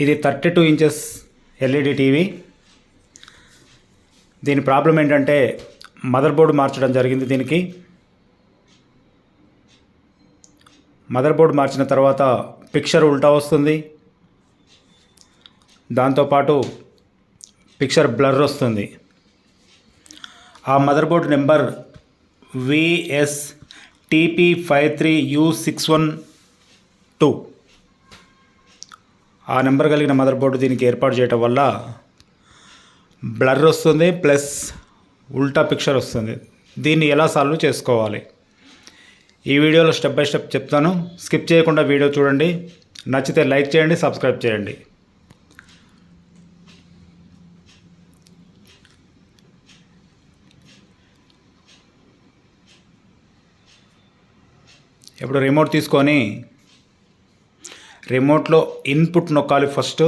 ఇది thirty two inches LED TV. దీని problem ఏంటంటే మదర్ బోర్డు మార్చడం జరిగింది దీనికి. మదర్ బోర్డు మార్చిన తర్వాత పిక్చర్ ఉల్టా వస్తుంది. దాంతోపాటు పిక్చర్ బ్లర్ వస్తుంది. ఆ mother board number V S T P five three U six one two ఆ నెంబర్ కలిగిన మదర్ బోర్డు దీనికి ఏర్పాటు చేయటం వల్ల బ్లర్ వస్తుంది ప్లస్ ఉల్టా పిక్చర్ వస్తుంది. దీన్ని ఎలా సాల్వ్ చేసుకోవాలి? ఈ వీడియోలో స్టెప్ బై స్టెప్ చెప్తాను. స్కిప్ చేయకుండా వీడియో చూడండి. నచ్చితే లైక్ చేయండి సబ్స్క్రైబ్ చేయండి. ఇప్పుడు రిమోట్ తీసుకొని రిమోట్లో ఇన్పుట్ నొక్కాలి ఫస్ట్.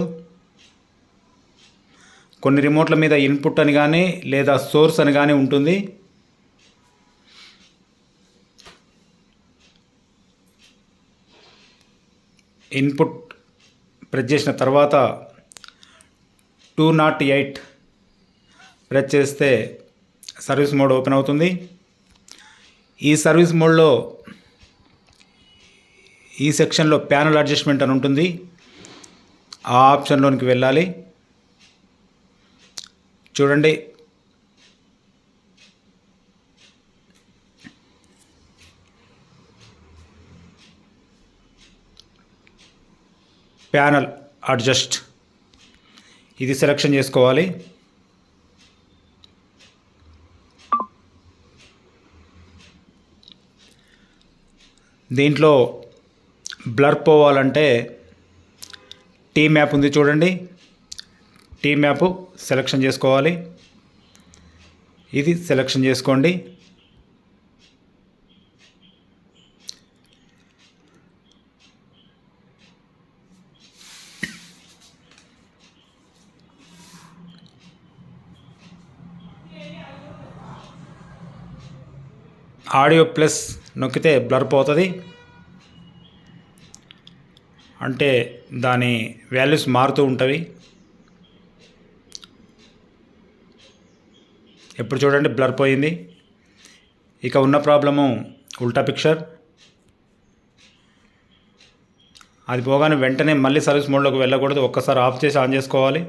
కొన్ని రిమోట్ల మీద ఇన్పుట్ అని కానీ లేదా సోర్స్ అని కానీ ఉంటుంది. ఇన్పుట్ ప్రెస్ చేసిన తర్వాత టూ నాట్ ఎయిట్ ప్రెస్ చేస్తే సర్వీస్ మోడ్ ఓపెన్ అవుతుంది. ఈ సర్వీస్ మోడ్లో ఈ సెక్షన్లో ప్యానల్ అడ్జస్ట్మెంట్ అని ఉంటుంది. ఆ ఆప్షన్లోనికి వెళ్ళాలి. చూడండి. Panel adjust. ఇది సెలెక్షన్ చేసుకోవాలి. దీంట్లో బ్లర్ పోవాలంటే టీ మ్యాప్ ఉంది చూడండి. టీ మ్యాప్ సెలెక్షన్ చేసుకోవాలి. ఇది సెలెక్షన్ చేసుకోండి. ఆడియో ప్లస్ నొక్కితే బ్లర్ పోతుంది. అంటే దాని వాల్యూస్ మారుతూ ఉంటాయి ఎప్పుడు చూడండి బ్లర్ పోయింది. ఇక ఉన్న ప్రాబ్లము ఉల్టా పిక్చర్ అది పోగానే వెంటనే మళ్ళీ సర్వీస్ మోడ్లోకి వెళ్ళకూడదు ఒక్కసారి ఆఫ్ చేసి ఆన్ చేసుకోవాలి.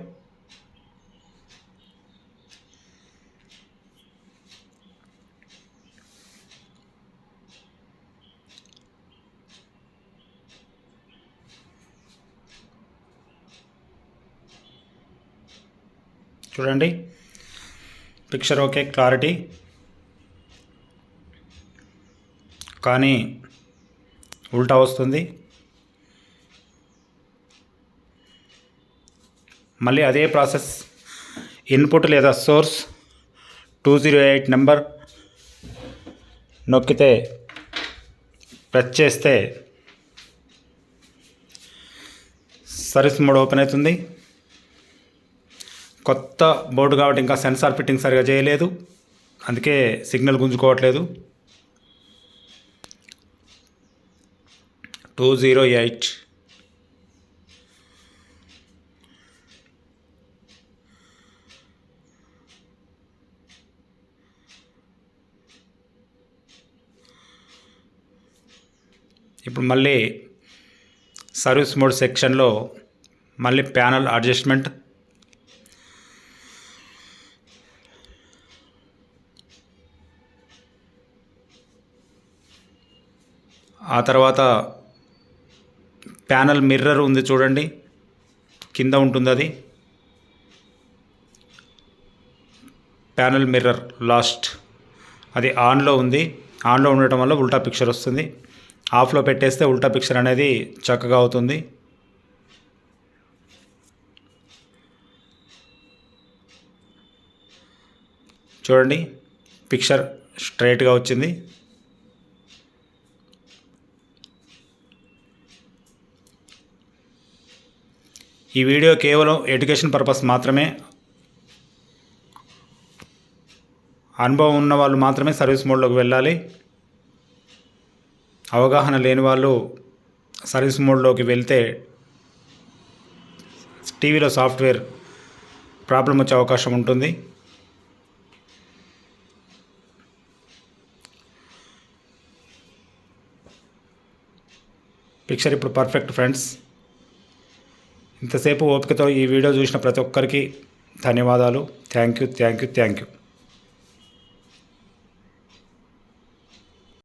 చూడండి. పిక్చర్ ఓకే క్లారిటీ కానీ ఉల్టా వస్తుంది. మళ్ళీ అదే ప్రాసెస్. ఇన్పుట్ లేదా source two zero eight number నొక్కితే ప్రెస్ చేస్తే సర్వీస్ మోడ్ ఓపెన్ అవుతుంది. కొత్త బోర్డు కాబట్టి ఇంకా సెన్సార్ ఫిట్టింగ్ సరిగా చేయలేదు. అందుకే సిగ్నల్ గుంజుకోవట్లేదు. Two zero eight. ఇప్పుడు మళ్ళీ సర్వీస్ మోడ్ సెక్షన్లో మళ్ళీ ప్యానల్ అడ్జస్ట్మెంట్. తర్వాత ప్యానల్ మిర్రర్ ఉంది చూడండి. కింద ఉంటుంది అది. Panel mirror last. అది ఆన్లో ఉంది. ఆన్లో ఉండటం వల్ల ఉల్టా పిక్చర్ వస్తుంది. ఆఫ్లో పెట్టేస్తే ఉల్టా పిక్చర్ అనేది చక్కగా అవుతుంది. చూడండి. పిక్చర్ స్ట్రైట్గా వచ్చింది. ఈ వీడియో కేవలం ఎడ్యుకేషన్ పర్పస్ మాత్రమే. అనుభవం ఉన్న వాళ్ళు మాత్రమే సర్వీస్ మోడ్లోకి వెళ్ళాలి. అవగాహన లేని వాళ్ళు సర్వీస్ మోడ్లోకి వెళ్తే టీవీలో సాఫ్ట్వేర్ ప్రాబ్లం వచ్చే అవకాశం ఉంటుంది. పిక్చర్ ఇప్పుడు పర్ఫెక్ట్ ఫ్రెండ్స్. ఇంతసేపు ఓపికతో ఈ వీడియో చూసిన ప్రతి ఒక్కరికి ధన్యవాదాలు. Thank you thank you thank you.